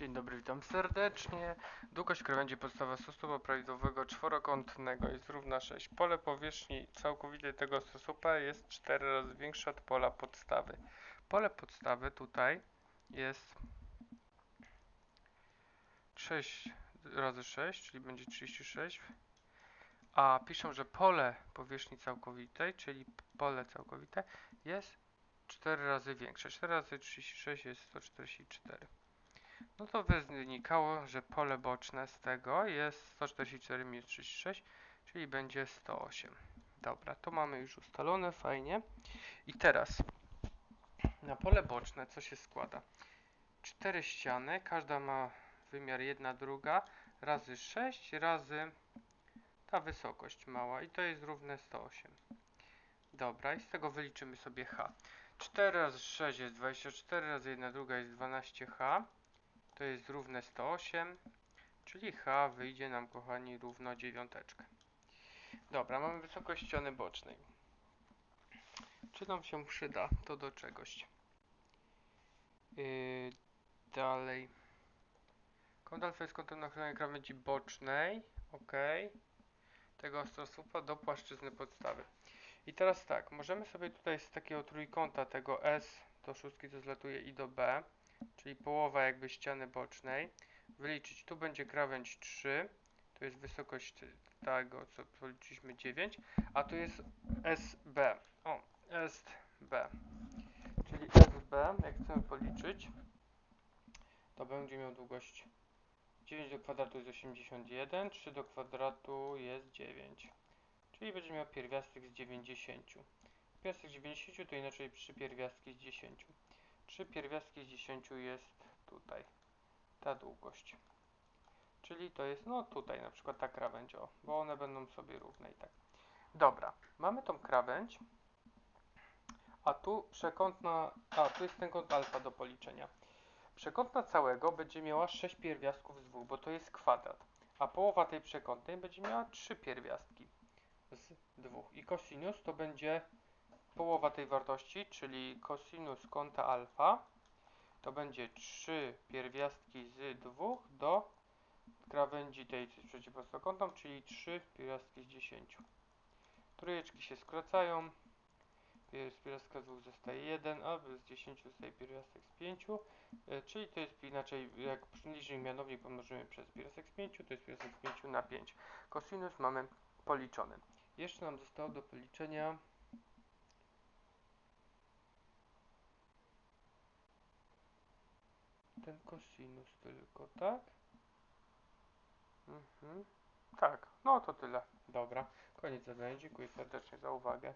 Dzień dobry, witam serdecznie. Długość krawędzi podstawa stosupa prawidłowego czworokątnego jest równa 6. Pole powierzchni całkowitej tego stosupa jest 4 razy większe od pola podstawy. Pole podstawy tutaj jest 6 razy 6, czyli będzie 36. A piszą, że pole powierzchni całkowitej, czyli pole całkowite jest 4 razy większe. 4 razy 36 jest 144. No to wynikało, że pole boczne z tego jest 144 minus 36, czyli będzie 108. Dobra, to mamy już ustalone, fajnie. I teraz na pole boczne co się składa? Cztery ściany, każda ma wymiar jedna druga, razy 6, razy ta wysokość mała i to jest równe 108. Dobra, i z tego wyliczymy sobie h. 4 razy 6 jest 24, razy 1 druga jest 12h to jest równe 108, czyli H wyjdzie nam, kochani, równo dziewiąteczkę. Dobra, mamy wysokość ściany bocznej. Czy nam się przyda to do czegoś? Yy, dalej. Kąt alfa jest kątem nachylenia krawędzi bocznej, ok, tego stosupa do płaszczyzny podstawy. I teraz tak, możemy sobie tutaj z takiego trójkąta tego S do szóstki to zlatuje i do B, czyli połowa jakby ściany bocznej, wyliczyć. Tu będzie krawędź 3, to jest wysokość tego, co policzyliśmy 9, a tu jest SB. O, SB. Czyli SB, jak chcemy policzyć, to będzie miał długość 9 do kwadratu jest 81, 3 do kwadratu jest 9. Czyli będzie miał pierwiastek z 90. Pierwiastek z 90 to inaczej przy pierwiastki z 10. 3 pierwiastki z 10 jest tutaj ta długość. Czyli to jest, no tutaj na przykład ta krawędź, o, bo one będą sobie równe i tak. Dobra, mamy tą krawędź, a tu przekątna, a tu jest ten kąt alfa do policzenia. Przekątna całego będzie miała 6 pierwiastków z 2, bo to jest kwadrat, a połowa tej przekątnej będzie miała 3 pierwiastki z 2 i cosinus to będzie połowa tej wartości, czyli cosinus kąta alfa, to będzie 3 pierwiastki z 2 do krawędzi tej przeciwprostokątną, czyli 3 pierwiastki z 10. Trójeczki się skracają. Pierwiastka z 2 zostaje 1, a z 10 zostaje pierwiastek z 5. E, czyli to jest inaczej, jak licznik mianownik pomnożymy przez pierwiastek z 5, to jest pierwiastek z 5 na 5. Cosinus mamy policzony. Jeszcze nam zostało do policzenia ten cosinus tylko, tak? Mhm. Tak, no to tyle. Dobra, koniec zadania. Dziękuję serdecznie za uwagę.